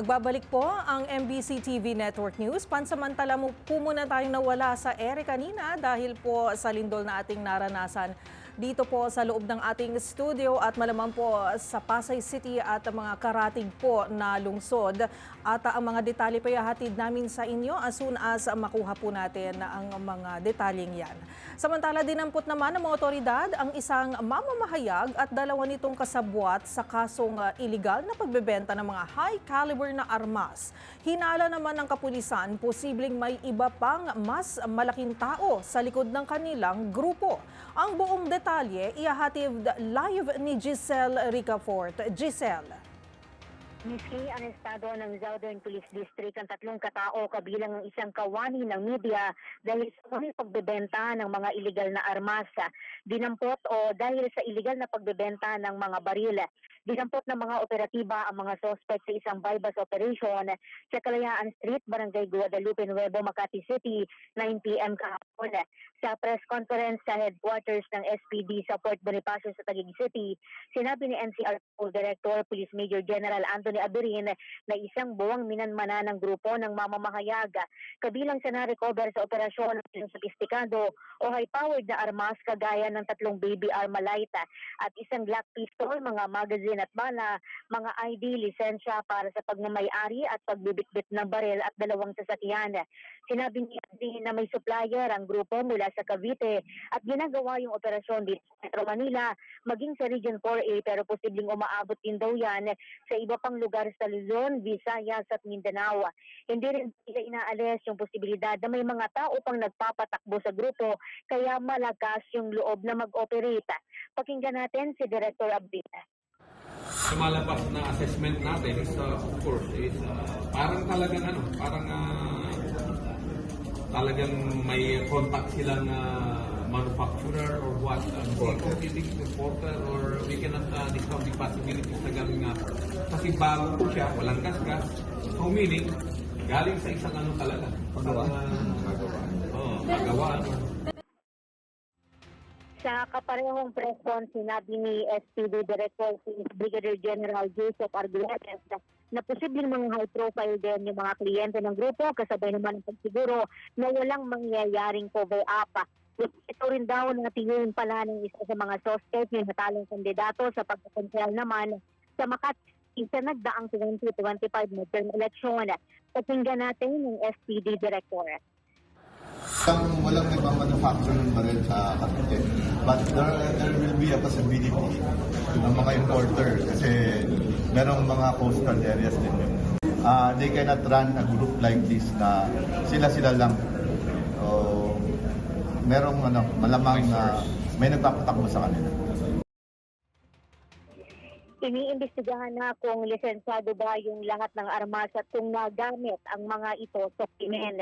Nagbabalik po ang MBC TV Network News. Pansamantala po muna tayong nawala sa ere kanina dahil po sa lindol na ating naranasan dito po sa loob ng ating studio at malamang po sa Pasay City at mga karatig po na lungsod. At ang mga detalye pa ihahatid namin sa inyo as soon as makuha po natin ang mga detalyeng yan. Samantala, dinampot naman ng mga otoridad ang isang mamamahayag at dalawa nitong kasabwat sa kasong uh, iligal na pagbebenta ng mga high caliber na armas. Hinala naman ng kapulisan, posibleng may iba pang mas malaking tao sa likod ng kanilang grupo. Ang buong detalye ihahatid live ni Giselle Ricafort. Giselle. Miski ang estado ng Southern Police District ang tatlong katao kabilang ang isang kawani ng media dahil sa pagbebenta ng mga illegal na armas, dinampot o dahil sa illegal na pagbebenta ng mga baril. Dinampot ng mga operatiba ang mga suspect sa isang bypass operation sa Kalayaan Street, Barangay Guadalupe, Nuevo, Makati City, 9pm kahapon. Sa press conference sa headquarters ng SPD sa Port Bonifacio sa Taguig City, sinabi ni NCR Director Police Major General Anthony Aberin na isang buwang minanmana ng grupo ng mamamahayag kabilang sa na-recover sa operasyon ng sopistikado o high-powered na armas kagaya ng tatlong baby Armalite at isang Glock pistol, mga magazine at bala, mga ID, lisensya para sa pagmamayari at pagbibitbit ng baril at dalawang sasakyan. Sinabi niya din na may supplier ang grupo mula sa Cavite at ginagawa yung operasyon dito sa Metro Manila maging sa Region 4A pero posibleng umaabot din daw yan sa iba pang lugar sa Luzon, Visayas at Mindanao. Hindi rin nila inaalis yung posibilidad na may mga tao pang nagpapatakbo sa grupo kaya malakas yung loob na mag-operate. Pakinggan natin si Director Abdin. lumalabas na assessment natin is uh, of course is uh, parang talagang ano, parang uh, talagang may contact silang uh, manufacturer or what, uh, importer. importer or uh, discount the possibilities na ganun nga. Kasi bago po siya, walang gasgas. So meaning, galing sa isang ano talaga. Pagawa. Oo, pagawa. Sa kaparehong press con, sinabi ni SPD Director si Brigadier General Joseph Arguelles na posibleng mga high profile din yung mga kliyente ng grupo kasabay naman ng pagsiguro na walang mangyayaring cover up. Ito rin daw na tingin pala ng isa sa mga suspect yung natalong kandidato sa pagkakonsyal naman sa Makati sa nagdaang 2025 midterm election. Pakinggan natin ng SPD Director. Walang, walang nagmamanufacture ng baril sa Cavite. But there, there will be a possibility ng mga importer kasi merong mga coastal areas din yun. Uh, they cannot run a group like this na sila-sila lang. Merong ano, malamang na may nagpapatakbo sa kanila. Iniimbestigahan na kung lisensado ba yung lahat ng armas at kung nagamit ang mga ito sa krimen.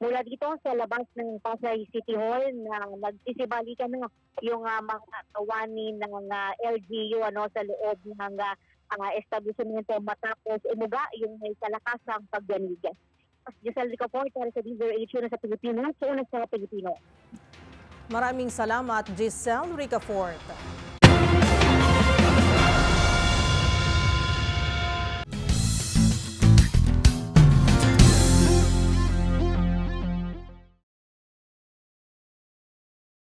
Mula dito sa labas ng Pasay City Hall na nagsisibalikan na yung uh, mga kawani ng uh, LGU ano, sa loob ng uh, uh, establishmento matapos umuga yung may kalakasang pagganig. Giselle Ricaport para sa DZRH na sa Pilipinas, sa una sa Pilipino. Maraming salamat, Giselle Ricafort.